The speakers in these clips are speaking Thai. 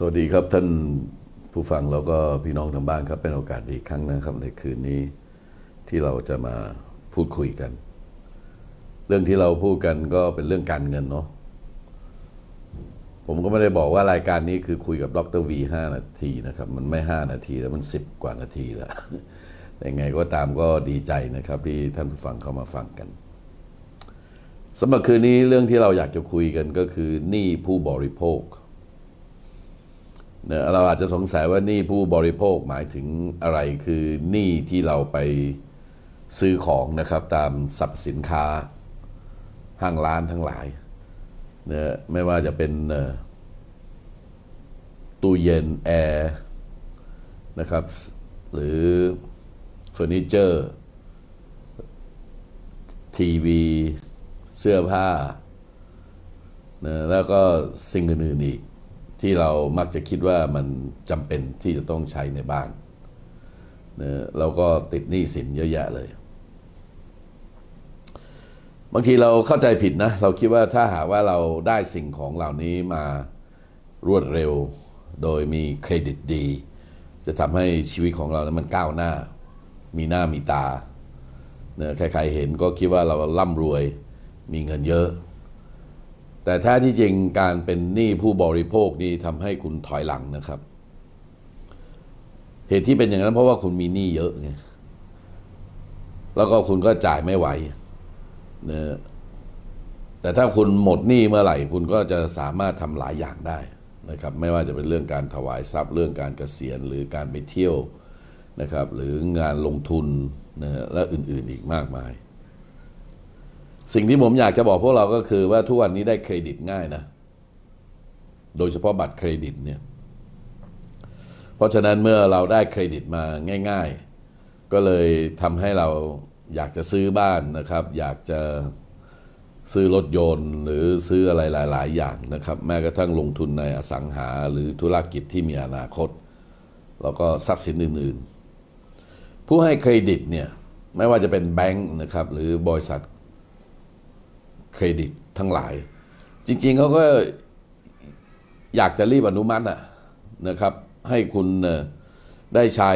สวัสดีครับท่านผู้ฟังแล้วก็พี่น้องทางบ้านครับเป็นโอกาสดีอีกครั้งนะครับในคืนนี้ที่เราจะมาพูดคุยกัน เรื่องที่เราพูดกันก็เป็นเรื่องการเงินเนาะผมก็ไม่ได้บอกว่ารายการนี้คือคุยกับดรวีห้านาทีนะครับ มันไม่ห้านาทีแล้วมันสิบกว่านาทีแล้วยังไงก็ตามก็ดีใจนะครับที่ท่านผู้ฟังเข้ามาฟังกันสำหรับคืนนี้เรื่องที่เราอยากจะคุยกันก็คือหนี้ผู้บริโภค เราอาจจะสงสัยว่านี้ผู้บริโภคหมายถึงอะไรคือหนี้ที่เราไปซื้อของนะครับตามสับสินค้าห้างร้านทั้งหลายนี่ยไม่ว่าจะเป็นตู้เย็นแอร์นะครับหรือเฟอร์นิเจอร์ทีวีเสื้อผ้านะแล้วก็สิ่งอื่นๆอีก ที่เรามักจะคิดว่ามันจำเป็นที่จะต้องใช้ในบ้านนะเราก็ติดหนี้สินเยอะแยะเลย บางทีเราเข้าใจผิดนะ เราคิดว่าถ้าหากว่าเราได้สิ่งของเหล่านี้มารวดเร็ว โดยมีเครดิตดี จะทำให้ชีวิตของเรานั้นมันก้าวหน้า มีหน้ามีตาเนี่ยใครๆเห็นก็คิดว่าเราร่ำรวยมีเงินเยอะ แต่แท้ที่จริงการเป็นหนี้ผู้บริโภคนี่ทำให้คุณถอยหลังนะครับ เหตุที่เป็นอย่างนั้นเพราะว่าคุณมีหนี้เยอะไงแล้วก็คุณก็จ่ายไม่ไหวนะแต่ถ้าคุณหมดหนี้เมื่อไหร่ คุณก็จะสามารถทำหลายอย่างได้นะครับ ไม่ว่าจะเป็นเรื่องการถวายทรัพย์เรื่องการเกษียณหรือการไปเที่ยวนะครับ หรืองานลงทุนนะฮะและอื่นๆอีกมากมาย สิ่งที่ผมอยากจะบอกพวกเราก็คือว่าทุกวันนี้ได้เครดิตง่ายนะ โดยเฉพาะบัตรเครดิตเนี่ย เพราะฉะนั้นเมื่อเราได้เครดิตมาง่าย ๆ ก็เลยทำให้เราอยากจะซื้อบ้านนะครับ อยากจะซื้อรถยนต์หรือซื้ออะไรหลาย ๆ อย่างนะครับ แม้กระทั่งลงทุนในอสังหาหรือธุรกิจที่มีอนาคต แล้วก็ทรัพย์สินอื่น ๆ ผู้ให้เครดิตเนี่ยไม่ว่าจะเป็นแบงค์นะครับหรือบริษัท เครดิตทั้งหลาย จริง ๆเขาก็อยากจะรีบอนุมัติอะนะครับ ให้คุณได้ใช้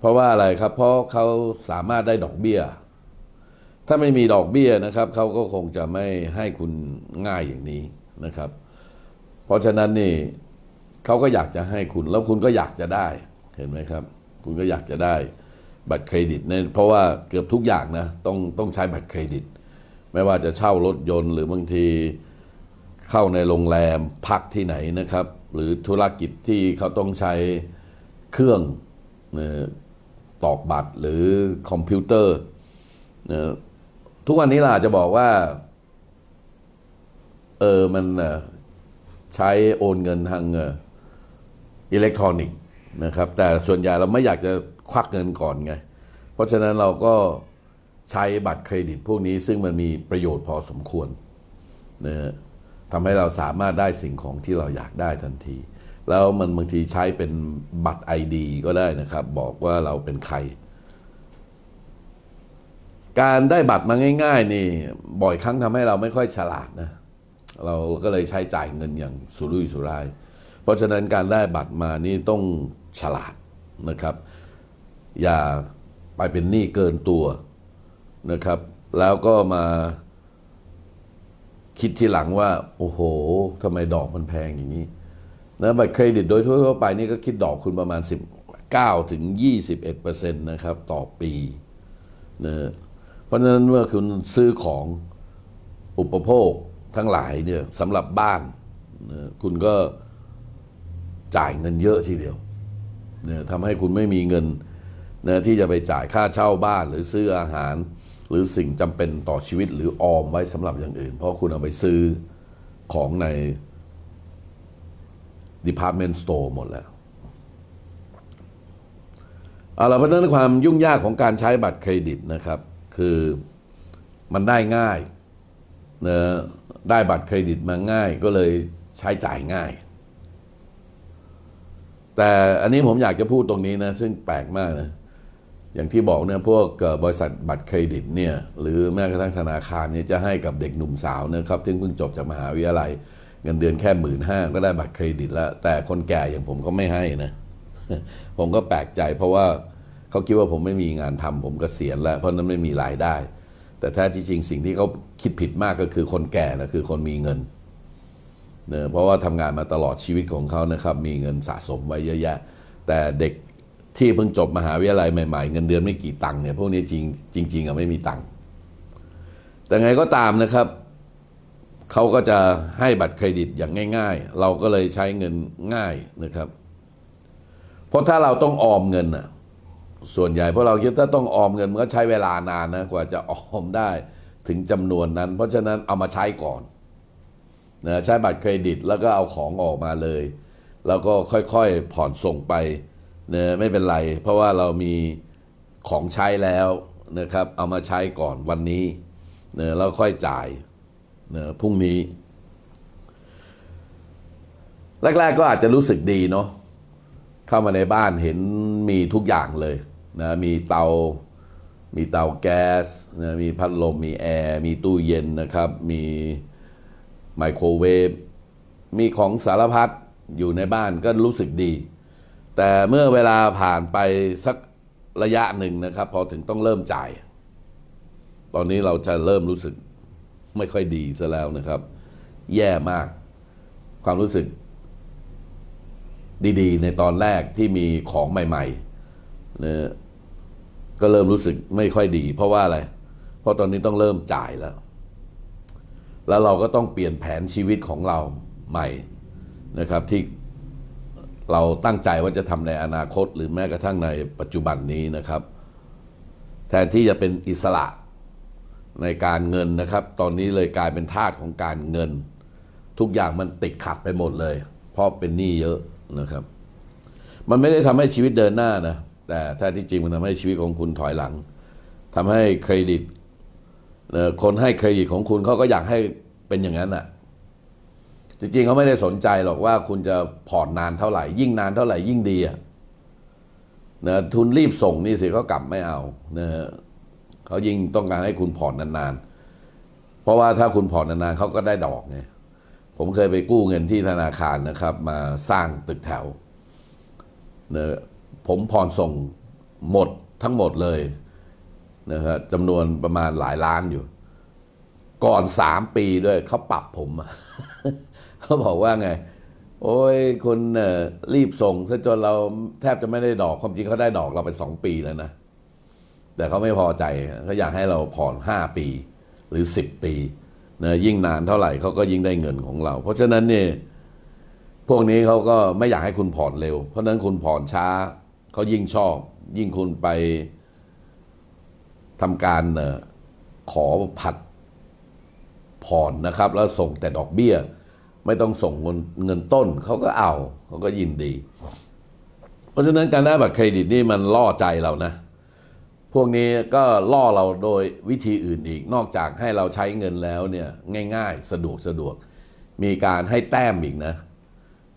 เพราะว่าอะไรครับ เพราะเขาสามารถได้ดอกเบี้ย ถ้าไม่มีดอกเบี้ยนะครับเขาก็คงจะไม่ให้คุณง่ายอย่างนี้นะครับ เพราะฉะนั้นนี่เขาก็อยากจะให้คุณ แล้วคุณก็อยากจะได้เห็นไหมครับ คุณก็อยากจะได้บัตรเครดิตเนี่ยเพราะว่าเกือบทุกอย่างนะต้องต้องใช้บัตรเครดิต ไม่ว่าจะเช่ารถยนต์ หรือบางทีเข้าในโรงแรมพักที่ไหนนะครับ หรือธุรกิจที่เขาต้องใช้เครื่องตอกบัตรหรือคอมพิวเตอร์ทุกวันนี้เราอาจจะบอกว่า เออมันใช้โอนเงินทางอิเล็กทรอนิกส์นะครับ แต่ส่วนใหญ่เราไม่อยากจะควักเงินก่อนไง เพราะฉะนั้นเราก็ ใช้บัตรเครดิตพวกนี้ซึ่งมันมีประโยชน์พอสมควรนะฮะทำให้เราสามารถได้สิ่งของที่เราอยากได้ทันที แล้วมันบางทีใช้เป็นบัตร ID ก็ได้นะครับ บอกว่าเราเป็นใคร การได้บัตรมาง่าย ๆ นี่ บ่อยครั้งทำให้เราไม่ค่อยฉลาดนะ เราก็เลยใช้จ่ายเงินอย่างสุรุ่ยสุร่าย เพราะฉะนั้นการได้บัตรมานี่ต้องฉลาดนะครับ อย่าไปเป็นหนี้เกินตัว นะครับ แล้วก็มาคิดทีหลังว่า โอ้โหทำไมดอกมันแพงอย่างนี้นะบัตรเครดิตโดยทั่วไปนี่ก็คิดดอกคุณประมาณ 19ถึง21%นะครับต่อปีนะเพราะฉะนั้นเมื่อคุณซื้อของอุปโภคทั้งหลายเนี่ยสำหรับบ้านนะคุณก็จ่ายเงินเยอะทีเดียวเนี่ยทำให้คุณไม่มีเงินนะที่จะไปจ่ายค่าเช่าบ้านหรือซื้ออาหาร หรือสิ่งจำเป็นต่อชีวิตหรือออมไว้สำหรับอย่างอื่น เพราะคุณเอาไปซื้อของใน department store หมดแล้วเอาละเพราะฉะนั้นความยุ่งยากของการใช้บัตรเครดิตนะครับ คือมันได้ง่ายนะได้บัตรเครดิตมาง่ายก็เลยใช้จ่ายง่าย แต่อันนี้ผมอยากจะพูดตรงนี้นะ ซึ่งแปลกมากนะ อย่างที่บอกเนี่ยพวกบริษัทบัตรเครดิตเนี่ยหรือแม้กระทั่งธนาคารเนี่ยจะให้กับเด็กหนุ่มสาวนะครับที่เพิ่งจบจากมหาวิทยาลัย เงินเดือนแค่หมื่นห้าก็ได้บัตรเครดิตแล้ว แต่คนแก่อย่างผมก็ไม่ให้นะผมก็แปลกใจเพราะว่าเขาคิดว่าผมไม่มีงานทำผมกเกษียณแล้ว เพราะนั้นไม่มีรายได้ แต่แท้ที่จริงสิ่งที่เขาคิดผิดมากก็คือคนแก่นะคือคนมีเงินเนะเพราะว่าทำงานมาตลอดชีวิตของเขานะครับมีเงินสะสมไว้เยอะแยะ แต่เด็ก ที่เพิ่งจบมหาวิทยาลัยใหม่ๆ เงินเดือนไม่กี่ตังค์เนี่ยพวกนี้จริงจริงๆอะไม่มีตังค์แต่ไงก็ตามนะครับเขาก็จะให้บัตรเครดิตอย่างง่าย ๆ เราก็เลยใช้เงินง่ายนะครับ เพราะถ้าเราต้องออมเงินน่ะส่วนใหญ่เพราะเราคิดถ้าต้องออมเงินมันก็ใช้เวลานานนะกว่าจะออมได้ถึงจำนวนนั้น เพราะฉะนั้นเอามาใช้ก่อนนะใช้บัตรเครดิตแล้วก็เอาของออกมาเลย แล้วก็ค่อยๆผ่อนส่งไป นะไม่เป็นไร เพราะว่าเรามีของใช้แล้วนะครับเอามาใช้ก่อนวันนี้นะแล้วค่อยจ่ายนะพรุ่งนี้ แรก ๆ ก็อาจจะรู้สึกดีเนาะเข้ามาในบ้านเห็นมีทุกอย่างเลยนะมีเตา มีเตาแก๊สนะมีพัดลม มีแอร์ มีตู้เย็นนะครับ มีไมโครเวฟ มีของสารพัดอยู่ในบ้านก็รู้สึกดี แต่เมื่อเวลาผ่านไปสักระยะหนึ่งนะครับ พอถึงต้องเริ่มจ่าย ตอนนี้เราจะเริ่มรู้สึกไม่ค่อยดีซะแล้วนะครับ แย่มาก ความรู้สึก ดีๆ ในตอนแรกที่มีของใหม่ๆนะก็เริ่มรู้สึกไม่ค่อยดี เพราะว่าอะไร เพราะตอนนี้ต้องเริ่มจ่ายแล้ว แล้วเราก็ต้องเปลี่ยนแผนชีวิตของเราใหม่นะครับ ที่ เราตั้งใจว่าจะทำในอนาคต หรือแม้กระทั่งในปัจจุบันนี้นะครับ แทนที่จะเป็นอิสระในการเงินนะครับ ตอนนี้เลยกลายเป็นทาสของการเงิน ทุกอย่างมันติดขัดไปหมดเลย เพราะเป็นหนี้เยอะนะครับ มันไม่ได้ทำให้ชีวิตเดินหน้านะแต่แท้ที่จริงมันทำให้ชีวิตของคุณถอยหลังทำให้เครดิตคนให้เครดิตของคุณเขาก็อยากให้เป็นอย่างนั้นอะ จริงๆเขาไม่ได้สนใจหรอกว่าคุณจะผ่อนนานเท่าไหร่ ยิ่งนานเท่าไหร่ยิ่งดีอะนะทุนรีบส่งนี่สิเขากลับไม่เอานะฮะเขายิ่งต้องการให้คุณผ่อนนานๆ เพราะว่าถ้าคุณผ่อนนานๆเขาก็ได้ดอกไงผมเคยไปกู้เงินที่ธนาคารนะครับ มาสร้างตึกแถวเนะผมผ่อนส่งหมดทั้งหมดเลยนะครับจำนวนประมาณหลายล้านอยู่ ก่อนสามปีด้วยเขาปรับผมอะ เขาบอกว่าไง โอ้ยคุณรีบส่งซะจนเราแทบจะไม่ได้ดอกความจริงเขาได้ดอกเราไปสองปีแล้วนะแต่เขาไม่พอใจเขาอยากให้เราผ่อนห้าปีหรือสิบปีนะยิ่งนานเท่าไหร่เขาก็ยิ่งได้เงินของเรา เพราะฉะนั้นเนี่ยพวกนี้เขาก็ไม่อยากให้คุณผ่อนเร็ว เพราะฉะนั้นคุณผ่อนช้าเขายิ่งชอบ ยิ่งคุณไปทำการขอผัดผ่อนนะครับ แล้วส่งแต่ดอกเบี้ย ไม่ต้องส่งเงินเงินต้นเขาก็เอาเขาก็ยินดี เพราะฉะนั้นการได้บัตรเครดิตนี่มันล่อใจเรานะ พวกนี้ก็ล่อเราโดยวิธีอื่นอีก นอกจากให้เราใช้เงินแล้วเนี่ยง่าย ๆ สะดวกสะดวก มีการให้แต้มอีกนะ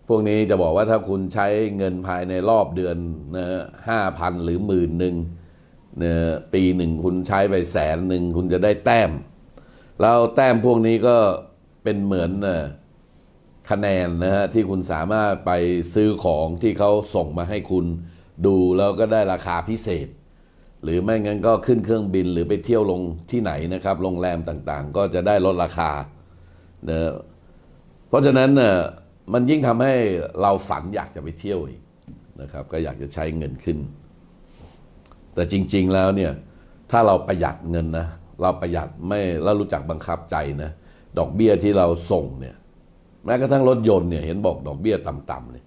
พวกนี้จะบอกว่าถ้าคุณใช้เงินภายในรอบเดือนนะห้าพันหรือหมื่นหนึ่งเนี่ยปีหนึ่งคุณใช้ไปแสนหนึ่งคุณจะได้แต้ม แล้วแต้มพวกนี้ก็เป็นเหมือนเอ่อ คะแนนนะฮะที่คุณสามารถไปซื้อของที่เขาส่งมาให้คุณดูแล้วก็ได้ราคาพิเศษ หรือไม่งั้นก็ขึ้นเครื่องบินหรือไปเที่ยวลงที่ไหนนะครับโรงแรมต่างๆ ก็จะได้ลดราคาเนะเพราะฉะนั้นเน่ะมันยิ่งทำให้เราฝันอยากจะไปเที่ยวอีกนะครับ ก็อยากจะใช้เงินขึ้น แต่จริง ๆแล้วเนี่ยถ้าเราประหยัดเงินนะเราประหยัดไม่แล้วรู้จักบังคับใจนะดอกเบี้ยที่เราส่งเนี่ย ม้กระทั่งรถยนต์เนี่ยเห็นบอกดอกเบี้ยต่ำๆเลย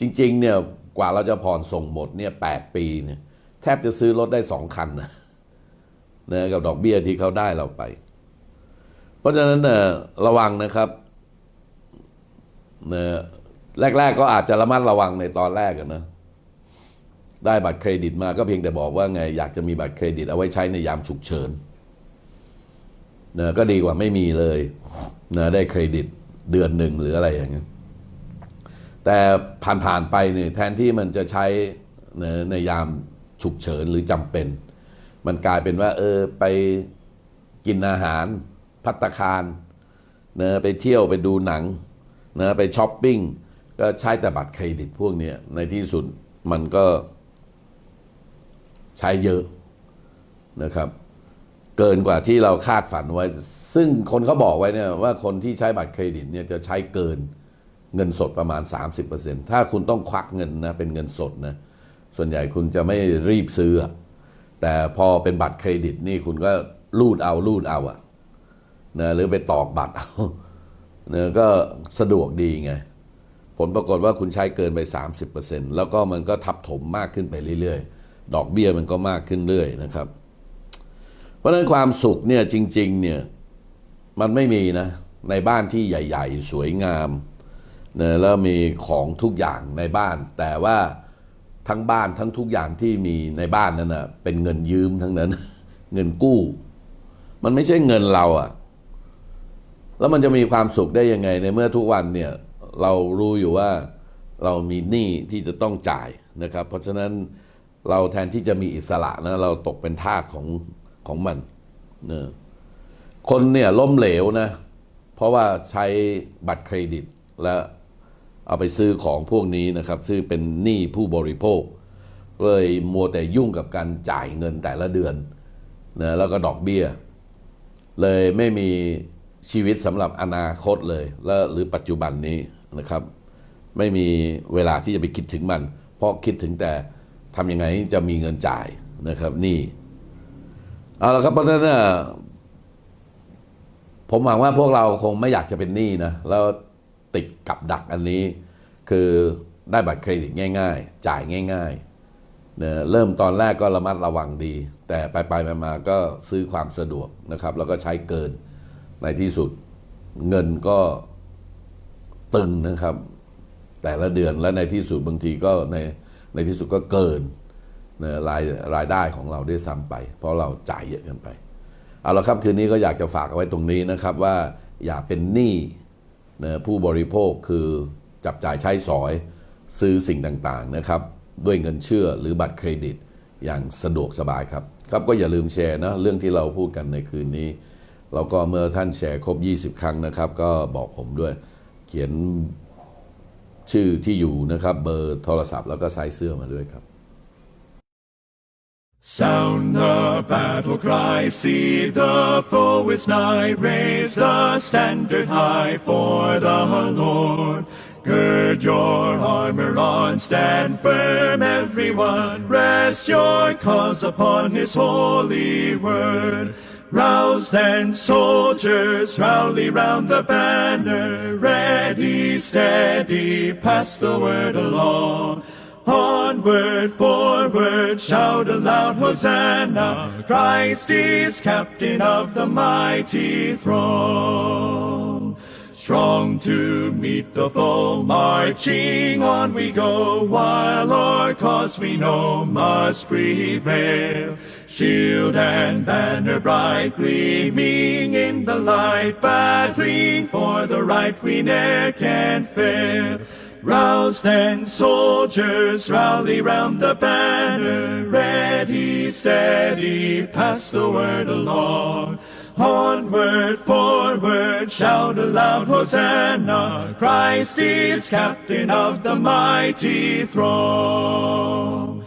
จริง ๆ เนี่ยกว่าเราจะผ่อนส่งหมดเนี่ยแปดปีเนี่ยแทบจะซื้อรถได้สองคันนะนะกับดอกเบี้ยที่เขาได้เราไป เพราะฉะนั้นเน่ยระวังนะครับเนะแรก ๆ ก็อาจจะระมัดระวังในตอนแรกอะนะได้บัตรเครดิตมาก็เพียงแต่บอกว่าไงอยากจะมีบัตรเครดิตเอาไว้ใช้ในยามฉุกเฉินนะก็ดีกว่าไม่มีเลยนะได้เครดิต เดือนหนึ่งหรืออะไรอย่างเงี้ยแต่ผ่านๆไปเนี่ยแทนที่มันจะใช้ในยามฉุกเฉินหรือจำเป็น มันกลายเป็นว่า เออไปกินอาหารพัตตาคารนะไปเที่ยวไปดูหนังนะไปช้อปปิ้งก็ใช้แต่บัตรเครดิตพวกเนี้ยในที่สุดมันก็ใช้เยอะนะครับ เกินกว่าที่เราคาดฝันไว้ ซึ่งคนเขาบอกไว้เนี่ยว่าคนที่ใช้บัตรเครดิตเนี่ยจะใช้เกินเงินสดประมาณ 30%ถ้าคุณต้องควักเงินนะเป็นเงินสดนะส่วนใหญ่คุณจะไม่รีบซื้อ แต่พอเป็นบัตรเครดิตนี่คุณก็รูดเอารูดเอาอะนะหรือไปตอกบัตรเอานะก็สะดวกดีไง ผลปรากฏว่าคุณใช้เกินไป 30%แล้วก็มันก็ทับถมมากขึ้นไปเรื่อยๆ ดอกเบี้ยมันก็มากขึ้นเรื่อยนะครับ เพราะฉะนั้นความสุขเนี่ยจริง ๆ เนี่ยมันไม่มีนะ ในบ้านที่ใหญ่ ๆ สวยงามนะแล้วมีของทุกอย่างในบ้าน แต่ว่าทั้งบ้านทั้งทุกอย่างที่มีในบ้านนั้นนะเป็นเงินยืมทั้งนั้น เงินกู้ มันไม่ใช่เงินเราอะแล้วมันจะมีความสุขได้ยังไงในเมื่อทุกวันเนี่ยเรารู้อยู่ว่าเรามีหนี้ที่จะต้องจ่ายนะครับ เพราะฉะนั้นเราแทนที่จะมีอิสระนะเราตกเป็นทาสของ ของมันเนะคนเนี่ยล้มเหลวนะ เพราะว่าใช้บัตรเครดิตแล้วเอาไปซื้อของพวกนี้นะครับ ซื้อเป็นหนี้ผู้บริโภค เลยมัวแต่ยุ่งกับการจ่ายเงินแต่ละเดือนนะแล้วก็ดอกเบี้ย เลยไม่มีชีวิตสำหรับอนาคตเลย แล้วหรือปัจจุบันนี้นะครับ ไม่มีเวลาที่จะไปคิดถึงมัน เพราะคิดถึงแต่ทำยังไงจะมีเงินจ่ายนะครับนี่ เอาละครับเพราะฉะนั้นน่ะผมหวังว่าพวกเราคงไม่อยากจะเป็นหนี้นะ แล้วติดกับดักอันนี้ คือได้บัตรเครดิตง่าย ๆ จ่ายง่ายๆเนี่ยเริ่มตอนแรกก็ระมัดระวังดี แต่ไปไปๆมาๆก็ซื้อความสะดวกนะครับ แล้วก็ใช้เกินในที่สุดเงินก็ตึงนะครับ แต่ละเดือนและในที่สุดบางทีก็ในในที่สุดก็เกิน รายรายได้ของเราได้วยซ้ำไป เพราะเราจ่ายเยอะเกินไปเอาละครับคืนนี้ก็อยากจะฝากเอาไว้ตรงนี้นะครับว่าอย่าเป็นหนี้นะผู้บริโภคคือจับจ่ายใช้สอยซื้อสิ่งต่างๆนะครับ ด้วยเงินเชื่อหรือบัตรเครดิตอย่างสะดวกสบายครับ ครับก็อย่าลืมแชร์นะเรื่องที่เราพูดกันในคืนนี้แล้วก็เมื่อท่านแชร์ครบ 20 ครั้งนะครับ ก็บอกผมด้วย เขียนชื่อที่อยู่นะครับ เบอร์โทรศัพท์แล้วก็ไซส์เสื้อมาด้วยครับ Sound the battle cry, see the foe is nigh, raise the standard high for the Lord. Gird your armor on, stand firm everyone, rest your cause upon his holy word. Rouse then soldiers, rally round the banner, ready, steady, pass the word along. Onward, forward, shout aloud, Hosanna! Christ is captain of the mighty throng. Strong to meet the foe, marching on we go, while our cause we know must prevail. Shield and banner bright, gleaming in the light, battling for the right we ne'er can fail. Rouse then soldiers, rally round the banner, ready, steady, pass the word along. Onward, forward, shout aloud, Hosanna! Christ is captain of the mighty throng.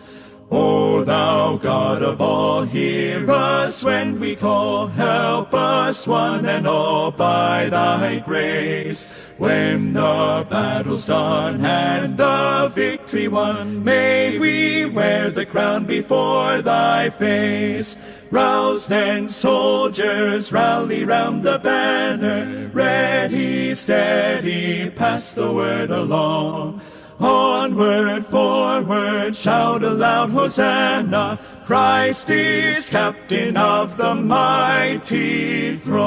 O thou God of all, hear us when we call, help us one and all by thy grace. When the battle's done and the victory won, may we wear the crown before thy face. Rouse then soldiers, rally round the banner, ready, steady, pass the word along. Onward, forward, shout aloud, Hosanna! Christ is captain of the mighty throng.